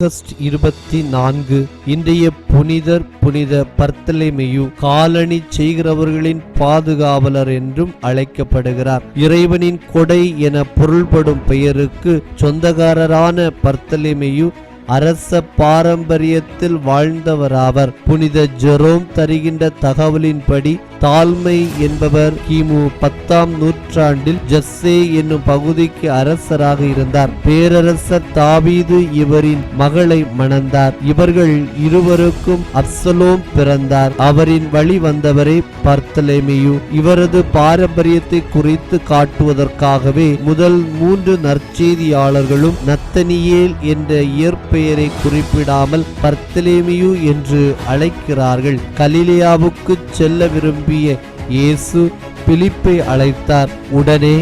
August இருபத்தி நான்கு இன்றைய புனிதர் புனித பர்த்தலைமையு காலணி செய்கிறவர்களின் பாதுகாவலர் என்றும் அழைக்கப்படுகிறார். இறைவனின் கொடை என பொருள்படும் பெயருக்கு சொந்தக்காரரான பர்த்தலைமையு அரச பாரம்பரியத்தில் வாழ்ந்தவராவர். புனித ஜெரோம் தருகின்ற தகவலின்படி தாழ்மை என்பவர் கிமு பத்தாம் நூற்றாண்டில் ஜஸ்ஸே என்னும் பகுதிக்கு அரசராக இருந்தார். பேரரசர் தாவீது இவரின் மகளை மணந்தார். இவர்கள் இருவருக்கும் அப்சலோம் பிறந்தார். அவரின் வழி வந்தவரே பர்த்தலேமியு இவரது பாரம்பரியத்தை குறித்து காட்டுவதற்காகவே முதல் மூன்று நற்செய்தியாளர்களும் நத்தனியேல் என்ற இயற்பெயரை குறிப்பிடாமல் பர்த்தலேமியு என்று அழைக்கிறார்கள். கலிலியாவுக்கு செல்ல விரும்பும் விரும்பிய இயேசு பிலிப்பை அழைத்தார். உடனே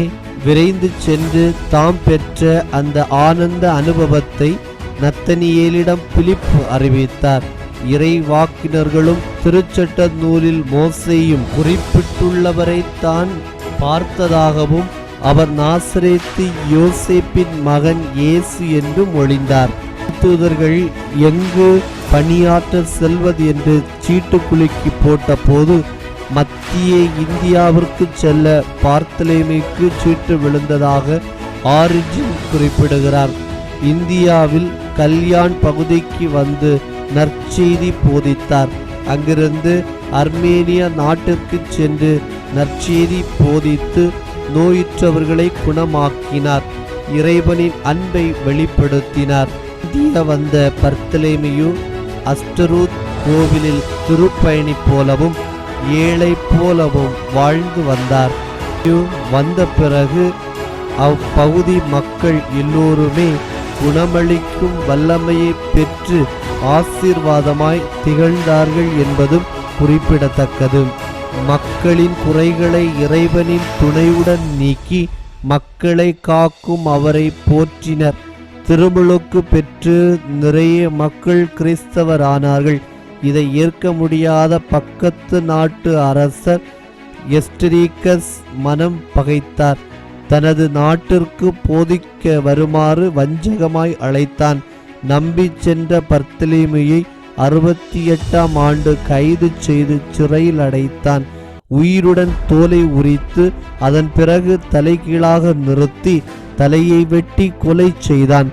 விரைந்து சென்று தாம் பெற்ற அந்த ஆனந்த அனுபவத்தை நத்தனியேலிடம் பிலிப்பு அறிவித்தார். இறை வாக்கினர்களும் திருச்சட்ட நூலில் மோசையும் குறிப்பிட்டுள்ளவரை தான் பார்த்ததாகவும் அவர் நாசரேத்து யோசேப்பின் மகன் இயேசு என்று மொழிந்தார். தூதர்கள் எங்கு பணியாற்ற செல்வது என்று சீட்டு குலுக்கி போட்ட போது மத்திய இந்தியாவிற்கு செல்ல பார்த்தலேமைக்கு சீட்டு விழுந்ததாக ஆரிஜின் குறிப்பிடுகிறார். இந்தியாவில் கல்யாண் பகுதிக்கு வந்து நற்செய்தி போதித்தார். அங்கிருந்து அர்மேனிய நாட்டிற்கு சென்று நற்செய்தி போதித்து நோயுற்றவர்களை குணமாக்கினார். இறைவனின் அன்பை வெளிப்படுத்தினார். இந்திய வந்த பர்த்தலேமியு அஸ்டரூத் கோவிலில் திருப்பயணி போலவும் ஏழை போலவும் வாழ்ந்து வந்தார். வந்த பிறகு அப்பகுதி மக்கள் எல்லோருமே குணமளிக்கும் வல்லமையை பெற்று ஆசீர்வாதமாய் திகழ்ந்தார்கள் என்பதும் குறிப்பிடத்தக்கது. மக்களின் குறைகளை இறைவனின் துணையுடன் நீக்கி மக்களை காக்கும் அவரை போற்றினர். திருமுழுக்கு பெற்று நிறைய மக்கள் கிறிஸ்தவரானார்கள். இதை ஏற்க முடியாத பக்கத்து நாட்டு அரசர் எஸ்டரீக்கஸ் மனம் பகைத்தார். தனது நாட்டிற்கு போதிக்க வருமாறு வஞ்சகமாய் அழைத்தான். நம்பி சென்ற பர்த்தலிமையை அறுபத்தி எட்டாம் ஆண்டு கைது செய்து சிறையில் அடைத்தான். உயிருடன் தோலை உரித்து அதன் பிறகு தலைகீழாக நிறுத்தி தலையை வெட்டி கொலை செய்தான்.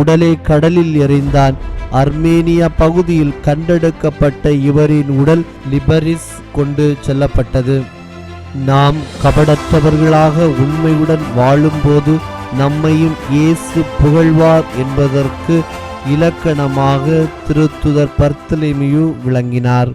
உடலை கடலில் எறிந்தான் அர்மேனியா பகுதியில் கண்டெடுக்கப்பட்ட இவரின் உடல் லிபரிஸ் கொண்டு செல்லப்பட்டது. நாம் கபடற்றவர்களாக உண்மையுடன் வாழும்போது நம்மையும் இயேசு புகழ்வார் என்பதற்கு இலக்கணமாக திருத்துதர் பர்த்தலேமியு விளங்கினார்.